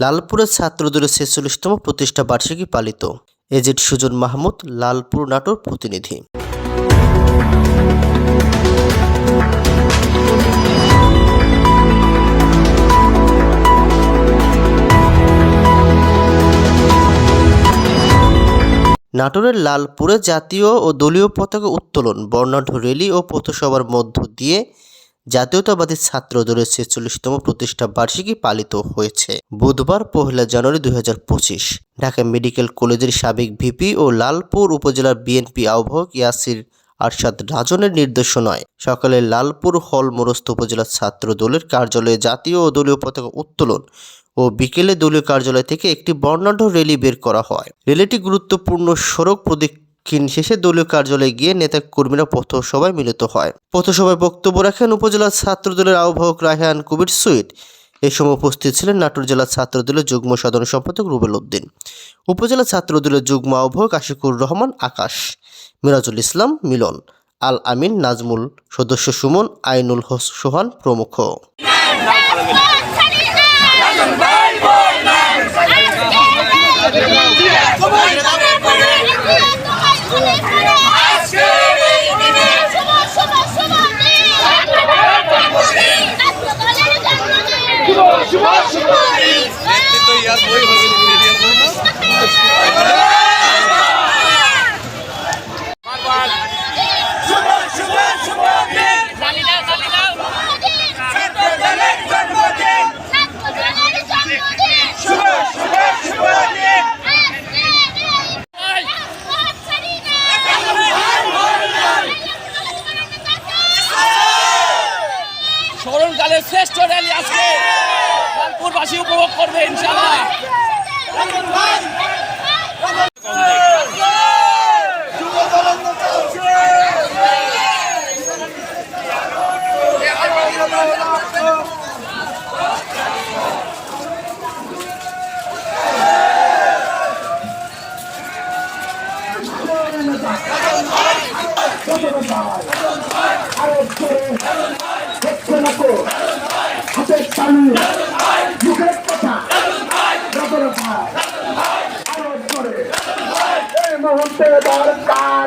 লালপুরের ছাত্রদের ছেচল্লিশতম প্রতিষ্ঠা বার্ষিকী পালিত। এজেড সুজন মাহমুদ, লালপুর নাটোর প্রতিনিধি। নাটোরের লালপুরে জাতীয় ও দলীয় পতাকা উত্তোলন, বর্ণাঢ্য র্যালি ও পথসভার মধ্য দিয়ে জাতীয়তাবাদী ছাত্র দলের ছেচল্লিশতম প্রতিষ্ঠা বার্ষিকী পালিত হয়েছে বুধবার পহেলা জানুয়ারি দুই ঢাকা মেডিকেল কলেজের সাবেক ভিপি ও লালপুর উপজেলার বিএনপি আহ্বায়ক ইয়াসির আরশাদ রাজনের নির্দেশনায় সকালে লালপুর হল মোরস্ত উপজেলা ছাত্র দলের কার্যালয়ে জাতীয় ও দলীয় পতাকা উত্তোলন ও বিকেলে দলীয় কার্যালয় থেকে একটি বর্ণাঢ্য র্যালি বের করা হয়। র্যালিটি গুরুত্বপূর্ণ সড়ক প্রদক্ষিণ শেষে দলীয় কার্যালয়ে গিয়ে নেতা কর্মীরা পথসভায় মিলিত হয়। পথসভায় বক্তব্য রাখেন উপজেলা ছাত্র দলের আহ্বায়ক রায়হান কবির সুইট এ সময় উপস্থিত ছিলেন নাটোর জেলা ছাত্র দলের যুগ্ম সাধারণ সম্পাদক রুবেল উদ্দিন। উপজেলা ছাত্র দলের যুগ্ম আহ্বায়ক আশিকুর রহমান আকাশ। মিরাজুল ইসলাম মিলন। আল আমিন নাজমুল। সদস্য সুমন, আইনুল হোস সোহান প্রমুখ। শ্রেষ্ঠ র্যালি আজকে। লালপুরবাসী উপভোগ করবে ইনশাআল্লাহ। হাতের তালু মুখের কথা। রবর ভাই। আরও করে এই মুহূর্তে দরকার।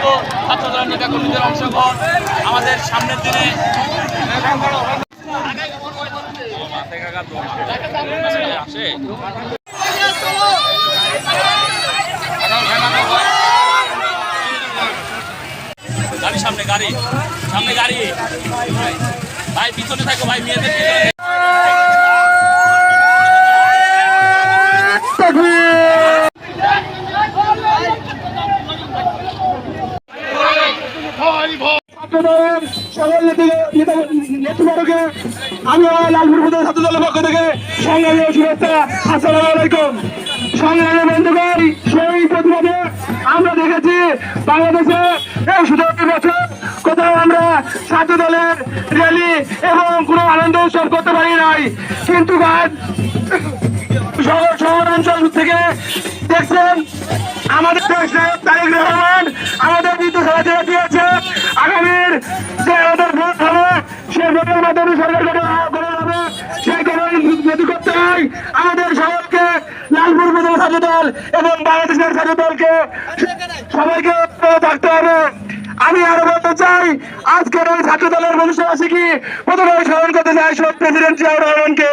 সত্যবিস্তুত ছাত্রদলের নেতা কর্মীদের অংশগ্রহণ আমাদের সামনের দিনে। আসে গাড়ি, সামনে গাড়ি সামনে গাড়ি। ভাই, পিছনে থাকো, ভাই, মেয়েদের পিছনে ছাত্রদলের সকল নেতৃবর্গকে আমি আমার লালপুর প্রদেশ ছাত্র দলের পক্ষ থেকে সংগ্রামী শুভেচ্ছা। আসসালামু আলাইকুম। সংগ্রামী বন্ধুগণ, সেই প্রতিবাদে আমরা দেখেছি বাংলাদেশে এই সতেরোটি বছর কোথাও আমরা ছাত্র দলের র্যালি এবং কোনো আনন্দ উৎসব করতে পারি নাই। কিন্তু আজ শহর শহরাঞ্চল থেকে দেখছেন, আমাদের তারেক রহমান আমাদের বিদ্যুৎ সমাজে দিয়েছে। আগামীর যে আমাদের ভোট হবে, সে ভোটের মাধ্যমে সরকার গঠন হবে। সেই গঠন যদি করতে হয়, আমাদের সকলকে লালপুর প্রদেশ ছাত্র দল এবং বাংলাদেশের ছাত্র দলকে সবাইকে থাকতে হবে। আমি আরও বলতে চাই, আজকের এই ছাত্র দলের ভবিষ্যৎ কি? প্রথমে স্মরণ করতে চাই শহীদ প্রেসিডেন্ট জিয়াউর রহমানকে।